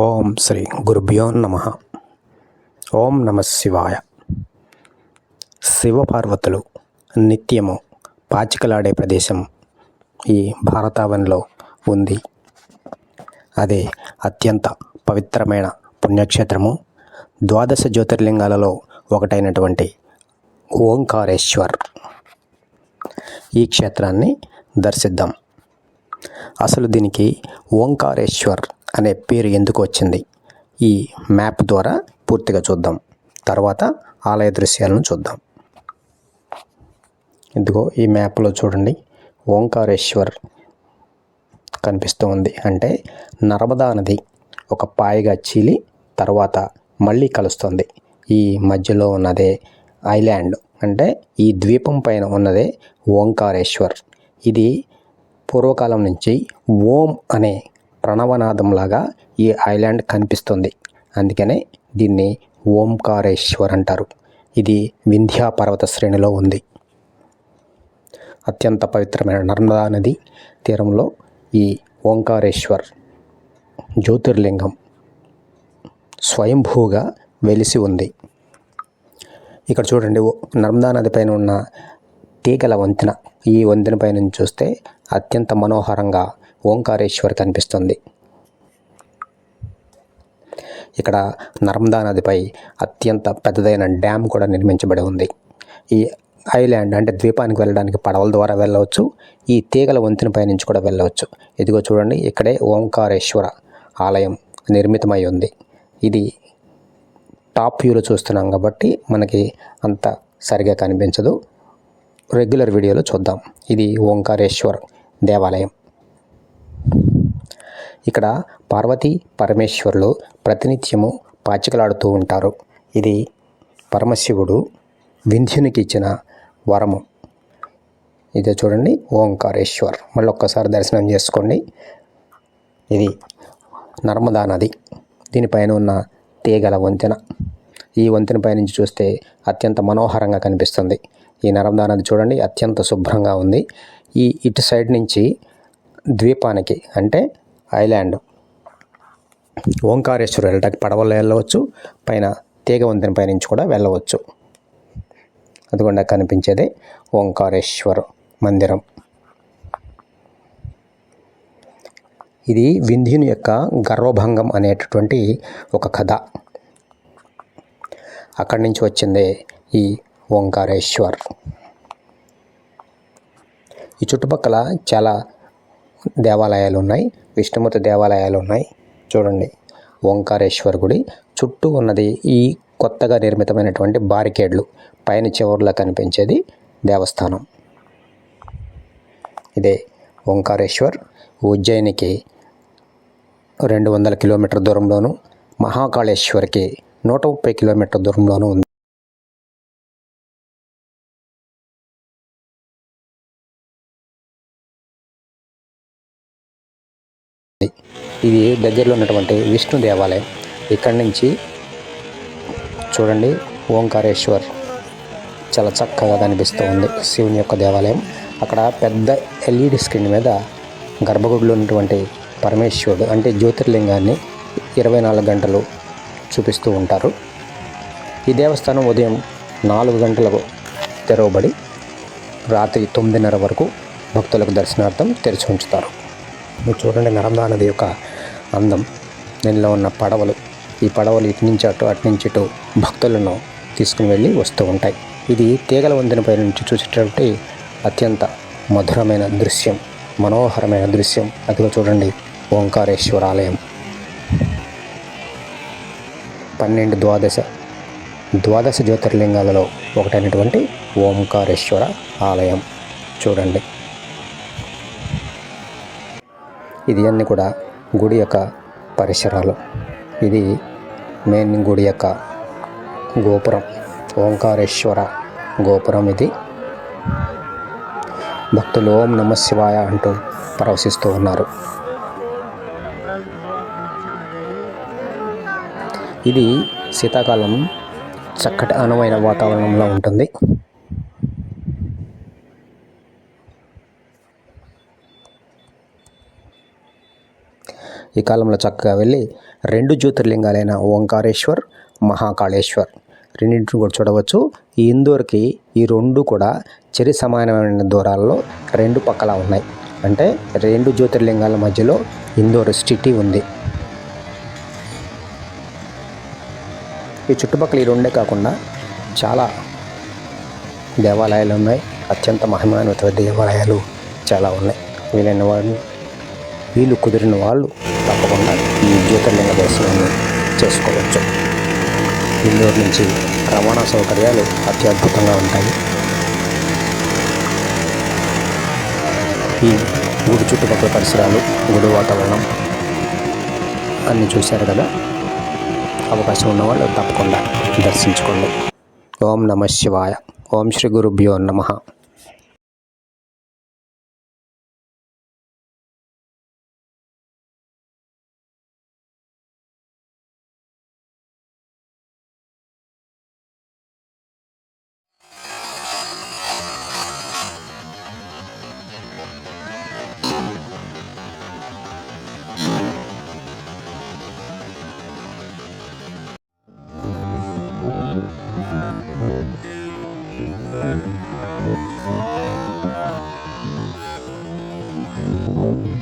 ఓం శ్రీ గురుభ్యో నమ. ఓం నమ శివాయ. శివపార్వతులు నిత్యము పాచికలాడే ప్రదేశం ఈ భారతావనిలో ఉంది. అదే అత్యంత పవిత్రమైన పుణ్యక్షేత్రము ద్వాదశ జ్యోతిర్లింగాలలో ఒకటైనటువంటి ఓంకారేశ్వర్. ఈ క్షేత్రాన్ని దర్శిద్దాం. అసలు దీనికి ఓంకారేశ్వర్ అనే పేరు ఎందుకు వచ్చింది? ఈ మ్యాప్ ద్వారా పూర్తిగా చూద్దాం. తర్వాత ఆలయ దృశ్యాలను చూద్దాం. ఇదిగో ఈ మ్యాప్లో చూడండి. ఓంకారేశ్వర్ కనిపిస్తూ ఉంది అంటే నర్మదా నది ఒక పాయగా చీలి తర్వాత మళ్ళీ కలుస్తుంది. ఈ మధ్యలో ఉన్నదే ఐలాండ్. అంటే ఈ ద్వీపం పైన ఉన్నదే ఓంకారేశ్వర్. ఇది పూర్వకాలం నుంచి ఓం అనే ప్రణవనాదంలాగా ఈ ఐలాండ్ కనిపిస్తుంది. అందుకనే దీన్ని ఓంకారేశ్వర్ అంటారు. ఇది వింధ్యా పర్వత శ్రేణిలో ఉంది. అత్యంత పవిత్రమైన నర్మదా నది తీరంలో ఈ ఓంకారేశ్వర్ జ్యోతిర్లింగం స్వయంభూగా వెలిసి ఉంది. ఇక్కడ చూడండి ఓ- నర్మదా నది పైన ఉన్న తీగల వంతెన. ఈ వంతెన పై నుంచి చూస్తే అత్యంత మనోహరంగా ఓంకారేశ్వర్ కనిపిస్తుంది. ఇక్కడ నర్మదా నదిపై అత్యంత పెద్దదైన డ్యామ్ కూడా నిర్మించబడి ఉంది. ఈ ఐలాండ్ అంటే ద్వీపానికి వెళ్ళడానికి పడవల ద్వారా వెళ్ళవచ్చు ఈ తీగల వంతెన పైనుంచి కూడా వెళ్ళవచ్చు. ఇదిగో చూడండి ఇక్కడే ఓంకారేశ్వర ఆలయం నిర్మితమై ఉంది. ఇది టాప్ వ్యూలో చూస్తున్నాం కాబట్టి మనకి అంత సరిగా కనిపించదు. రెగ్యులర్ వీడియోలో చూద్దాం. ఇది ఓంకారేశ్వర్ దేవాలయం. ఇక్కడ పార్వతీ పరమేశ్వరులు ప్రతినిత్యము పాచికలాడుతూ ఉంటారు. ఇది పరమశివుడు వింధ్యునికి ఇచ్చిన వరము. ఇదే చూడండి ఓంకారేశ్వర్. మళ్ళీ ఒక్కసారి దర్శనం చేసుకోండి. ఇది నర్మదా నది. దీనిపైన ఉన్న తీగల వంతెన. ఈ వంతెన పైనుంచి చూస్తే అత్యంత మనోహరంగా కనిపిస్తుంది. ఈ నర్మదా నది చూడండి అత్యంత శుభ్రంగా ఉంది. ఈ ఇటు సైడ్ నుంచి ద్వీపానికి అంటే ఐలాండ్. ఓంకారేశ్వరం వెళ్ళటానికి పడవల్లో వెళ్ళవచ్చు పైన తీగ వంతెన పై నుంచి కూడా వెళ్ళవచ్చు. అదిగోండా కనిపించేదే ఓంకారేశ్వర మందిరం. ఇది వింధ్యుని యొక్క గర్వభంగం అనేటటువంటి ఒక కథ. అక్కడి నుంచి వచ్చిందే ఈ ఓంకారేశ్వర్. ఈ చుట్టుపక్కల చాలా దేవాలయాలు ఉన్నాయి విష్ణుమూర్తి దేవాలయాలు ఉన్నాయి చూడండి ఓంకారేశ్వర్ గుడి. చుట్టూ ఉన్నది ఈ కొత్తగా నిర్మితమైనటువంటి బారికేడ్లు. పైన చివరిలో కనిపించేది దేవస్థానం. ఇదే ఓంకారేశ్వర్. ఉజ్జయినికి రెండు వందల కిలోమీటర్ దూరంలోను మహాకాళేశ్వర్కి నూట ముప్పై కిలోమీటర్ దూరంలోనూ ఉంది. ఇది దగ్గరలో ఉన్నటువంటి విష్ణు దేవాలయం. ఇక్కడి నుంచి చూడండి ఓంకారేశ్వర్. చాలా చక్కగా కనిపిస్తూ ఉంది శివుని యొక్క దేవాలయం. అక్కడ పెద్ద ఎల్ఈడి స్క్రీన్ మీద గర్భగుడిలో ఉన్నటువంటి పరమేశ్వరుడు అంటే జ్యోతిర్లింగాన్ని ఇరవై నాలుగు గంటలు చూపిస్తూ ఉంటారు. ఈ దేవస్థానం ఉదయం నాలుగు గంటలకు తెరవబడి రాత్రి తొమ్మిదిన్నర వరకు భక్తులకు దర్శనార్థం తెరిచి ఉంచుతారు. మీరు చూడండి నర్మదా నది యొక్క అందం. దీనిలో ఉన్న పడవలు. ఈ పడవలు ఇటు నుంచి అటు అటు నుంచి ఇటు భక్తులను తీసుకుని వెళ్ళి వస్తూ ఉంటాయి. ఇది తీగల వంతెనపై నుంచి చూసేటటువంటి అత్యంత మధురమైన దృశ్యం. మనోహరమైన దృశ్యం. అదిలో చూడండి ఓంకారేశ్వర ఆలయం. పన్నెండు ద్వాదశ ద్వాదశ జ్యోతిర్లింగాలలో ఒకటైనటువంటి ఓంకారేశ్వర ఆలయం. చూడండి. ఇది అన్నీ కూడా గుడి యొక్క పరిసరాలు. ఇది మెయిన్ గుడి యొక్క గోపురం. ఓంకారేశ్వర గోపురం ఇది. భక్తులు ఓం నమ శివాయ అంటూ ప్రవశిస్తూ ఉన్నారు. ఇది శీతాకాలం చక్కటి అనువైన వాతావరణంలో ఉంటుంది. ఈ కాలంలో చక్కగా వెళ్ళి రెండు జ్యోతిర్లింగాలైన ఓంకారేశ్వర్ మహాకాళేశ్వర్ రెండింటిని కూడా చూడవచ్చు. ఈ ఇందోర్కి ఈ రెండు కూడా చెరి సమానమైన దూరాల్లో రెండు పక్కల ఉన్నాయి. అంటే రెండు జ్యోతిర్లింగాల మధ్యలో ఇందోర్ సిటీ ఉంది. ఈ చుట్టుపక్కల ఈ రెండే కాకుండా చాలా దేవాలయాలు ఉన్నాయి. అత్యంత మహిమాన్విత దేవాలయాలు చాలా ఉన్నాయి. వీలైన వాళ్ళు వీళ్ళు కుదిరిన వాళ్ళు తప్పకుండా ఈ జ్యోతిర్లింగ దర్శనాన్ని చేసుకోవచ్చు. ఇందూరు నుంచి రవాణా సౌకర్యాలు అత్యద్భుతంగా ఉంటాయి. ఈ గుడి చుట్టుపక్కల పరిసరాలు గుడి వాతావరణం అన్నీ చూశారు కదా? అవకాశం ఉన్నవాళ్ళు తప్పకుండా దర్శించుకోండి. ఓం నమ శివాయ. ఓం శ్రీ గురుభ్యో నమ. Thank you.